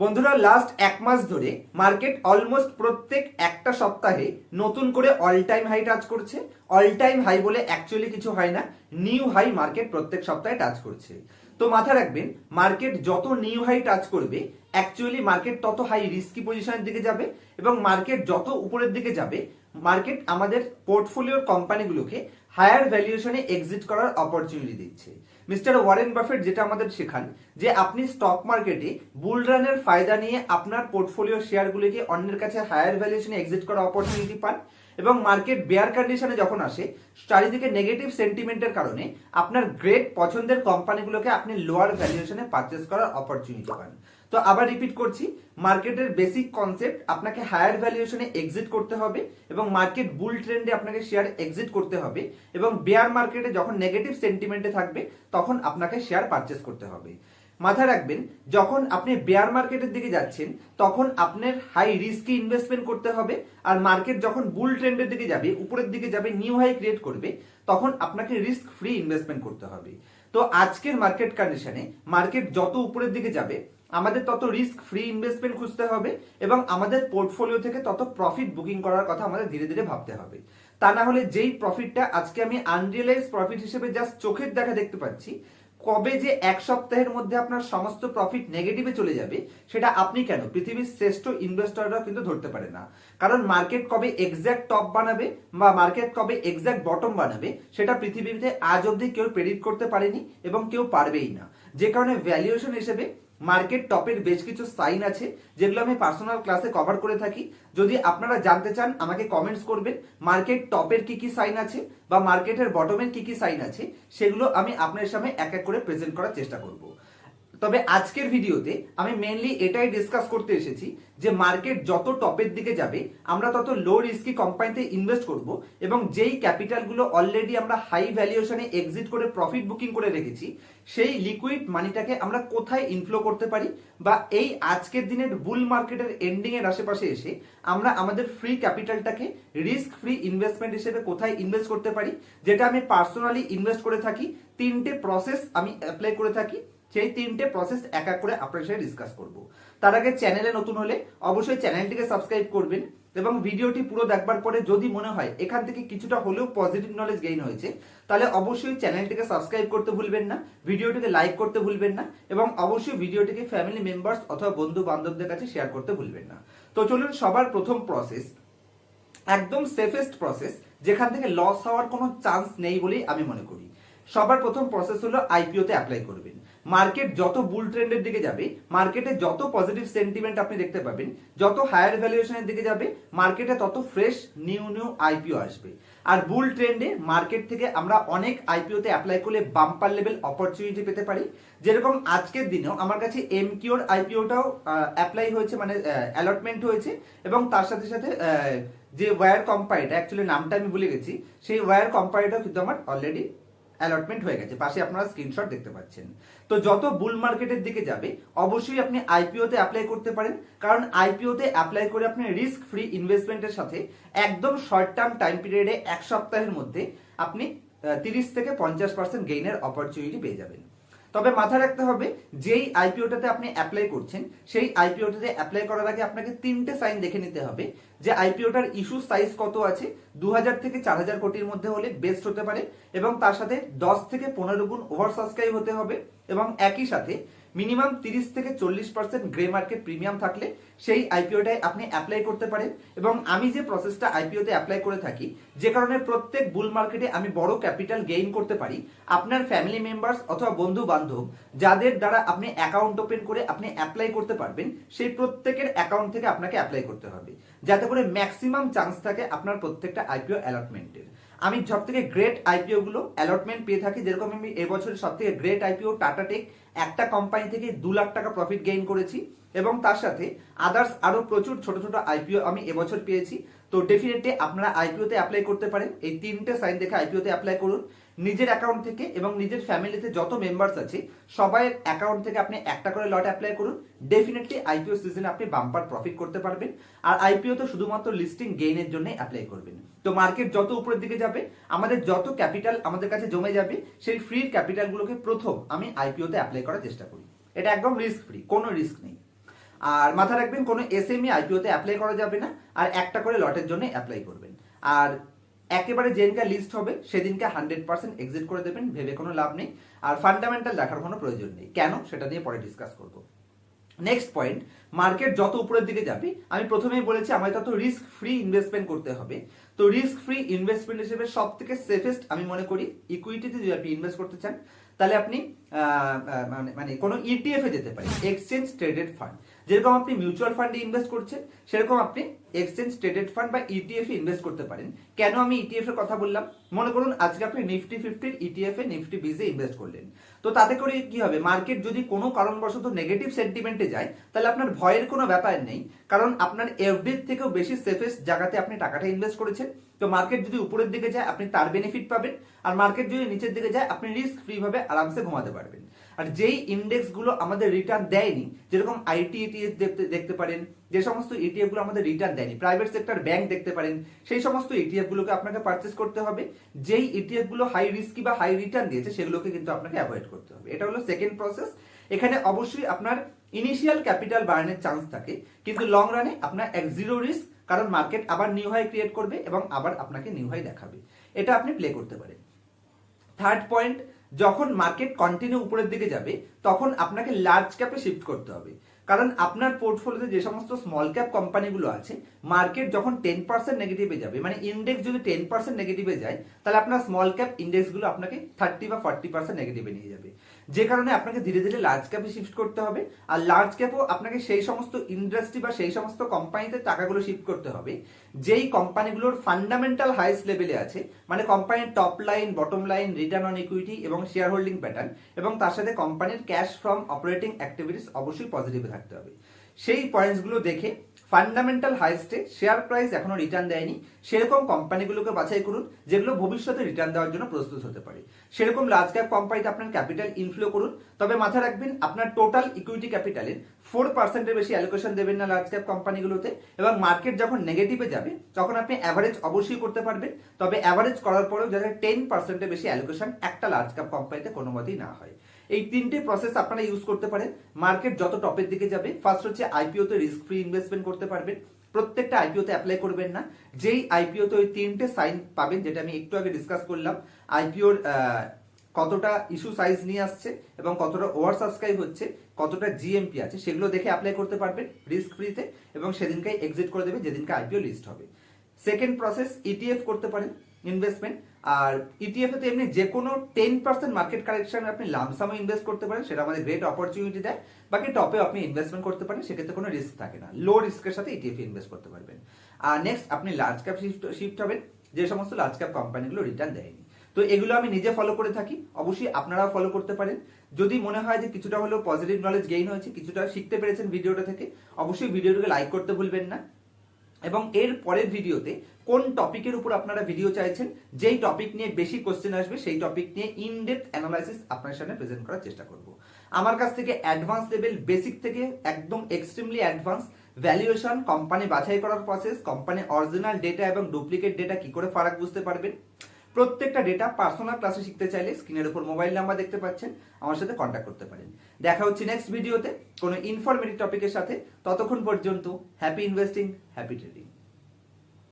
বন্ধুরা লাস্ট এক মাস ধরে মার্কেট অলমোস্ট প্রত্যেক একটা সপ্তাহে নতুন করে অল টাইম হাই টাচ করছে। অল টাইম হাই বলে অ্যাকচুয়ালি কিছু হয় না নিউ হাই মার্কেট প্রত্যেক সপ্তাহে টাচ করছে। তো মাথা রাখবেন মার্কেট যত নিউ হাই টাচ করবে অ্যাকচুয়ালি মার্কেট তত হাই রিস্কি পজিশনের দিকে যাবে এবং মার্কেট যত উপরের দিকে যাবে মার্কেট আমাদের পোর্টফোলিওর কোম্পানিগুলোকে হায়ার ভ্যালুয়েশনে এক্সিট করার অপরচুনিটি দিচ্ছে। মিস্টার ওয়ারেন বাফেট যেটা আমাদের শেখান, যে আপনি স্টক মার্কেটে বুলরানের ফায়দা নিয়ে আপনার পোর্টফোলিও শেয়ারগুলিকে অন্যের কাছে হায়ার ভ্যালুয়েশনে এক্সিট করার অপরচুনিটি পান এবং মার্কেট বেয়ার কন্ডিশনে যখন আসে, চারিদিকে নেগেটিভ সেন্টিমেন্টের কারণে আপনার গ্রেট পছন্দের কোম্পানিগুলোকে আপনি লোয়ার ভ্যালুয়েশনে পারচেস করার অপরচুনিটি পান। তো আবার রিপিট করছি মার্কেটের বেসিক কনসেপ্ট আপনাকে হায়ার ভ্যালুয়েশনে এক্সিট করতে হবে এবং মার্কেট বুল ট্রেন্ডে আপনাকে শেয়ার এক্সিট করতে হবে এবং বেয়ার মার্কেটে যখন নেগেটিভ সেন্টিমেন্টে থাকবে, তখন আপনাকে শেয়ার পারচেস করতে হবে। মাথায় রাখবেন, যখন আপনি বেয়ার মার্কেটের দিকে যাচ্ছেন, তখন আপনার হাই রিস্কি ইনভেস্টমেন্ট করতে হবে আর মার্কেট যখন বুল ট্রেন্ডের দিকে যাবে, উপরের দিকে যাবে নিউ হাই ক্রিয়েট করবে, তখন আপনাকে রিস্ক ফ্রি ইনভেস্টমেন্ট করতে হবে। তো আজকের মার্কেট কন্ডিশনে মার্কেট যত উপরের দিকে যাবে আমাদের তত রিস্ক ফ্রি ইনভেস্টমেন্ট খুঁজতে হবে এবং আমাদের পোর্টফোলিও থেকে তত প্রফিট বুকিং করার কথা আমাদের ধীরে ধীরে ভাবতে হবে। তা না হলে যেই প্রফিটটা আজকে আমি আনরিয়েলাইজ প্রফিট হিসেবে জাস্ট চোখের দেখা দেখতে পাচ্ছি, কবে যে এক সপ্তাহের মধ্যে আপনার সমস্ত প্রফিট নেগেটিভে চলে যাবে, সেটা আপনি কেন? পৃথিবীর শ্রেষ্ঠ ইনভেস্টররা কিন্তু ধরতে পারে না। কারণ মার্কেট কবে এক্স্যাক্ট টপ বানাবে বা মার্কেট কবে এক্স্যাক্ট বটম বানাবে, সেটা পৃথিবীতে আজ অবধি কেউ প্রেডিক্ট করতে পারেনি এবং কেউ পারবেই না। যে কারণে ভ্যালুয়েশন হিসেবে মার্কেট টপের বেশ কিছু সাইন আছে, যেগুলো আমি পার্সোনাল ক্লাসে কভার করে থাকি। যদি আপনারা জানতে চান, আমাকে কমেন্টস করবেন, মার্কেট টপের কি কি সাইন আছে বা মার্কেটের বটমের কি কি সাইন আছে, সেগুলো আমি আপনার সামনে এক এক করে প্রেজেন্ট করার চেষ্টা করব। তবে আজকের ভিডিওতে আমি মেনলি এটাই ডিসকাস করতে এসেছি যে মার্কেট যত টপের দিকে যাবে, আমরা তত লো রিস্কি কোম্পানিতে ইনভেস্ট করব এবং যেই ক্যাপিটালগুলো অলরেডি আমরা হাই ভ্যালুয়েশনে এক্সিট করে প্রফিট বুকিং করে রেখেছি, সেই লিকুইড মানিটাকে আমরা কোথায় ইনফ্লো করতে পারি বা এই আজকের দিনের বুল মার্কেটের এন্ডিং এর আশেপাশে এসে আমরা আমাদের ফ্রি ক্যাপিটালটাকে রিস্ক ফ্রি ইনভেস্টমেন্ট হিসেবে কোথায় ইনভেস্ট করতে পারি, যেটা আমি পার্সোনালি ইনভেস্ট করে থাকি, তিনটে প্রসেস আমি অ্যাপ্লাই করে থাকি সেই তিনটে প্রসেস এক এক করে আপনার সাথে ডিসকাস করব। তার আগে চ্যানেলে নতুন হলে অবশ্যই চ্যানেলটিকে সাবস্ক্রাইব করবেন এবং ভিডিওটি পুরো দেখবার পরে যদি মনে হয় এখান থেকে কিছুটা হলেও পজিটিভ নলেজ গেইন হয়েছে, তাহলে অবশ্যই চ্যানেলটিকে সাবস্ক্রাইব করতে ভুলবেন না, ভিডিওটিকে লাইক করতে ভুলবেন না এবং অবশ্যই ভিডিওটিকে ফ্যামিলি মেম্বার্স অথবা বন্ধু বান্ধবদের কাছে শেয়ার করতে ভুলবেন না। তো চলুন সবার প্রথম প্রসেস একদম সেফেস্ট প্রসেস যেখান থেকে লস হওয়ার কোনো চান্স নেই বলেই আমি মনে করি। সবার প্রথম প্রসেস হলো আইপিওতে অ্যাপ্লাই করবেন মার্কেট যত বুল ট্রেন্ডের দিকে যাবে মার্কেটে যত পজিটিভ সেন্টিমেন্ট আপনি দেখতে পাবেন, যত হায়ার ভ্যালুয়েশনের দিকে যাবে মার্কেটে তত ফ্রেশ নিউ নিউ আইপিও আসবে। আর বুল ট্রেন্ডে মার্কেট থেকে আমরা অনেক আইপিওতে অ্যাপ্লাই করলে বাম্পার লেভেল অপরচুনিটি পেতে পারি। যেরকম আজকের দিনেও আমার কাছে এম কিওর আইপিওটাও অ্যাপ্লাই হয়েছে মানে অ্যালটমেন্ট হয়েছে। এবং তার সাথে সাথে যে ওয়্যার কোম্পানিটা অ্যাকচুয়ালি নামটা আমি ভুলে গেছি, সেই ওয়্যার কোম্পানিটাও কিন্তু আমার অলরেডি অ্যালটমেন্ট হয়ে গেছে। পাশে আপনারা স্ক্রিনশট দেখতে পাচ্ছেন। তো যত বুল মার্কেটের দিকে যাবে, অবশ্যই আপনি আইপিওতে অ্যাপ্লাই করতে পারেন। কারণ আইপিওতে অ্যাপ্লাই করে আপনি রিস্ক ফ্রি ইনভেস্টমেন্টের সাথে একদম শর্ট টার্ম টাইম পিরিয়ডে এক সপ্তাহের মধ্যে আপনি তিরিশ থেকে পঞ্চাশ পার্সেন্ট গেইনের অপরচুনিটি পেয়ে যাবেন। তবে মাথায় রাখতে হবে, যেই আইপিওটাতে আপনি অ্যাপ্লাই করছেন, সেই আইপিওটাতে অ্যাপ্লাই করার আগে আপনাকে তিনটে সাইন দেখে নিতে হবে, যে আইপিওটার ইস্যু সাইজ কত আছে দু হাজার থেকে চার হাজার কোটির মধ্যে হলে বেস্ট হতে পারে, এবং তার সাথে দশ থেকে পনেরো গুণ ওভার সাবস্ক্রাইব হতে হবে, এবং একই সাথে মিনিমাম তিরিশ থেকে চল্লিশ পার্সেন্ট গ্রে মার্কেট প্রিমিয়াম থাকলে সেই আইপিওটায় আপনি অ্যাপ্লাই করতে পারেন। এবং আমি যে প্রসেসটা আইপিওতে অ্যাপ্লাই করে থাকি, যে কারণে প্রত্যেক বুল মার্কেটে আমি বড় ক্যাপিটাল গেইন করতে পারি। আপনার ফ্যামিলি মেম্বার্স অথবা বন্ধু বান্ধব যাদের দ্বারা আপনি অ্যাকাউন্ট ওপেন করে আপনি অ্যাপ্লাই করতে পারবেন, সেই প্রত্যেকের অ্যাকাউন্ট থেকে আপনাকে অ্যাপ্লাই করতে হবে। যাতে করে ম্যাক্সিমাম চান্স থাকে আপনার প্রত্যেকটা আইপিও অ্যালটমেন্টের আমি সব থেকে গ্রেট আইপিও গুলো অ্যালটমেন্ট পেয়ে থাকি। যেরকম আমি এবছর সব থেকে গ্রেট আইপিও টাটা টেক একটা কোম্পানি থেকে দু লাখ টাকা প্রফিট গেইন করেছি এবং তার সাথে আদার্স আরও প্রচুর ছোট ছোট আইপিও আমি এবছর পেয়েছি। তো ডেফিনেটলি আপনারা আইপিওতে অ্যাপ্লাই করতে পারেন। এই তিনটে সাইন দেখে আইপিওতে অ্যাপ্লাই করুন। নিজের অ্যাকাউন্ট থেকে এবং নিজের ফ্যামিলিতে যত মেম্বার্স আছে সবাই অ্যাকাউন্ট থেকে আপনি একটা করে লট অ্যাপ্লাই করুন। ডেফিনেটলি আইপিও সিজনে আপনি বাম্পার প্রফিট করতে পারবেন। আর আইপিও তো শুধুমাত্র লিস্টিং গেইনের জন্য অ্যাপ্লাই করবেন। তো মার্কেট যত উপরের দিকে যাবে, আমাদের যত ক্যাপিটাল আমাদের কাছে জমে যাবে, সেই ফ্রি ক্যাপিটালগুলোকে প্রথম আমি আইপিওতে অ্যাপ্লাই করার চেষ্টা করি। এটা একদম রিস্ক ফ্রি কোনো রিস্ক নেই। আর মাথা রাখবেন, কোনো এস এসএমই আইপিওতে অ্যাপ্লাই করা যাবে না। আর একটা করে লটের জন্য অ্যাপ্লাই করবেন। আর একেবারে যেদিনকে লিস্ট হবে, সেদিনকে হান্ড্রেড পার্সেন্ট এক্সিট করে দেবেন, ভেবে কোনো লাভ নেই। আর ফান্ডামেন্টাল দেখার কোনো প্রয়োজন নেই। কেন? সেটা নিয়ে পরে ডিসকাস করব। নেক্সট পয়েন্ট মার্কেট যত উপরের দিকে যাবে, আমি প্রথমেই বলেছি আমায় তত রিস্ক ফ্রি ইনভেস্টমেন্ট করতে হবে। তো রিস্ক ফ্রি ইনভেস্টমেন্ট হিসেবে সব থেকে সেফেস্ট আমি মনে করি ইকুইটিতে যদি আপনি ইনভেস্ট করতে চান, তাহলে আপনি মানে মানে কোনো ইটিএফ এ যেতে পারেন এক্সচেঞ্জ ট্রেডেড ফান্ড যেরকম আপনি মিউচুয়াল ফান্ডে ইনভেস্ট করছেন, সেরকম আপনি এক্সচেঞ্জ ট্রেডেড ফান্ড বা ইটিএফ এ ইনভেস্ট করতে পারেন। কেন আমি ইটিএফ এর কথা বললাম? মনে করুন, আজকে আপনি নিফটি ফিফটির ইটিএফ এ নিফটি বিজে ইনভেস্ট করলেন। তো তাতে করে কি হবে? মার্কেট যদি কোনো কারণবশত নেগেটিভ সেন্টিমেন্টে যায়, তাহলে আপনার ভয়ের কোনো ব্যাপার নেই, কারণ আপনার এফডির থেকেও বেশি সেফেস্ট জায়গাতে আপনি টাকাটা ইনভেস্ট করেছেন। তো মার্কেট যদি উপরের দিকে যায়, আপনি তার বেনিফিট পাবেন। আর মার্কেট যদি নিচের দিকে যায়, আপনি রিস্ক ফ্রি ভাবে আরামসে ঘুমাতে পারবেন। আর যেই ইন্ডেক্সগুলো আমাদের রিটার্ন দেয়নি, যেরকম আইটি ইটিএফ দেখতে দেখতে পারেন, যে সমস্ত ইটিএফগুলো আমাদের রিটার্ন দেয়নি প্রাইভেট সেক্টর ব্যাংক দেখতে পারেন, সেই সমস্ত ইটিএফ গুলোকে আপনাকে পারচেস করতে হবে, যেই ইটিএফগুলো হাই রিস্কি বা হাই রিটার্ন দিয়েছে, সেগুলোকে কিন্তু আপনাকে অ্যাভয়েড করতে হবে। এটা হলো সেকেন্ড প্রসেস এখানে অবশ্যই আপনার ইনিশিয়াল ক্যাপিটাল বার্নের চান্স থাকে, কিন্তু লং রানে আপনার এক জিরো রিস্ক কারণ মার্কেট আবার নিউ হাই ক্রিয়েট করবে এবং আবার আপনাকে নিউ হাই দেখাবে। এটা আপনি প্লে করতে পারেন। থার্ড পয়েন্ট যখন মার্কেট কন্টিনিউ উপরের দিকে যাবে, তখন আপনাকে লার্জ ক্যাপে শিফট করতে হবে। কারণ আপনার পোর্টফোলিওতে যে সমস্ত স্মল ক্যাপ কোম্পানিগুলো আছে মার্কেট যখন টেন পার্সেন্ট নেগেটিভে যাবে মানে ইন্ডেক্স যদি টেন পার্সেন্ট নেগেটিভে যায়, তাহলে আপনার স্মল ক্যাপ ইন্ডেক্সগুলো আপনাকে থার্টি বা ফর্টি পার্সেন্ট নেগেটিভে নিয়ে যাবে। যে কারণে আপনাকে ধীরে ধীরে লার্জ ক্যাপে শিফট করতে হবে। আর লার্জ ক্যাপও আপনাকে সেই সমস্ত ইন্ডাস্ট্রি বা সেই সমস্ত কোম্পানিতে টাকাগুলো শিফট করতে হবে। যেই কোম্পানিগুলোর ফান্ডামেন্টাল হাইস্ট লেভেলে আছে মানে কোম্পানির top line bottom line return on equity এবং শেয়ার হোল্ডিং প্যাটার্ন এবং তার সাথে কোম্পানির ক্যাশ ফ্রম অপারেটিং অ্যাক্টিভিটিস অবশ্যই পজিটিভে থাকতে হবে। সেই পয়েন্টসগুলো দেখে ফান্ডামেন্টাল হাইস্টে শেয়ার প্রাইস এখনও রিটার্ন দেয়নি। সেরকম কোম্পানিগুলোকে বাছাই করুন, যেগুলো ভবিষ্যতে রিটার্ন দেওয়ার জন্য প্রস্তুত হতে পারে। সেরকম লার্জ ক্যাপ কোম্পানিতে আপনার ক্যাপিটাল ইনফ্লো করুন। তবে মাথায় রাখবেন, আপনার টোটাল ইকুইটি ক্যাপিটালের ফোর পার্সেন্টের বেশি অ্যালোকেশন দেবেন না লার্জ ক্যাপ কোম্পানিগুলোতে এবং মার্কেট যখন নেগেটিভে যাবে, তখন আপনি অ্যাভারেজ অবশ্যই করতে পারবেন। তবে অ্যাভারেজ করার পরেও যাতে টেন পার্সেন্টের বেশি অ্যালোকেশন একটা লার্জ ক্যাপ কোম্পানিতে কোনো মতেই না হয়। এই তিনটে প্রসেস আপনারা ইউজ করতে পারেন। মার্কেট যত টপের দিকে যাবে ফার্স্ট হচ্ছে আইপিও তে রিস্ক ফ্রি ইনভেস্টমেন্ট করতে পারবেন। প্রত্যেকটা আইপিও তে অ্যাপ্লাই করবেন না। যেই আইপিও তে ওই তিনটে সাইন পাবেন, যেটা আমি একটু আগে ডিসকাস করলাম আইপিওর কতটা ইস্যু সাইজ নিয়ে আসছে এবং কতটা ওভার সাবস্ক্রাইব হচ্ছে, কতটা জিএমপি আছে, সেগুলো দেখে অ্যাপ্লাই করতে পারবেন রিস্ক ফ্রিতে এবং সেদিনকে এক্সিট করে দেবে, যেদিনকে আইপিও লিস্ট হবে। সেকেন্ড প্রসেস ইটিএফ করতে পারেন। ইনভেস্টমেন্ট আর ইটিএফ এতে এমনি যে কোনো টেন পার্সেন্ট মার্কেট কারেকশন আপনি লামসামে ইনভেস্ট করতে পারেন, সেটা আমাদের গ্রেট অপরচুনিটি দেয়। বাকি টপে আপনি ইনভেস্টমেন্ট করতে পারেন, সেক্ষেত্রে কোনো রিস্ক থাকে না। লো রিস্কের সাথে ইটিএফ ইনভেস্ট করতে পারবেন। আর নেক্সট আপনি লার্জ ক্যাপ শিফট শিফট হবেন, যে সমস্ত লার্জ ক্যাপ কোম্পানিগুলো রিটার্ন দেয়নি। তো এগুলো আমি নিজে ফলো করে থাকি, অবশ্যই আপনারাও ফলো করতে পারেন। যদি মনে হয় যে কিছুটা হলেও পজিটিভ নলেজ গেইন হয়েছে, কিছুটা শিখতে পেরেছেন ভিডিওটা থেকে, অবশ্যই ভিডিওটাকে লাইক করতে ভুলবেন না। এবং এর পরের ভিডিওতে কোন টপিকের উপর আপনারা ভিডিও চাইছেন, যেই টপিক নিয়ে বেশি কোশ্চেন আসবে, সেই টপিক নিয়ে ইন ডেপথ অ্যানালাইসিস আপনার সামনে প্রেজেন্ট করার চেষ্টা করব। আমার কাছ থেকে অ্যাডভান্স লেভেল বেসিক থেকে একদম এক্সট্রিমলি অ্যাডভান্স ভ্যালুয়েশন কোম্পানি বাছাই করার প্রসেস কোম্পানি অরিজিনাল ডেটা এবং ডুপ্লিকেট ডেটা কি করে ফারাক বুঝতে পারবেন। প্রত্যেকটা ডেটা পার্সোনাল ক্লাসে শিখতে চাইলে স্ক্রিনের উপর মোবাইল নাম্বার দেখতে পাচ্ছেন, আমার সাথে কন্ট্যাক্ট করতে পারেন। দেখা হচ্ছে নেক্সট ভিডিওতে কোনো ইনফরমেটিভ টপিকের সাথে। ততক্ষণ পর্যন্ত হ্যাপি ইনভেস্টিং হ্যাপি ট্রেডিং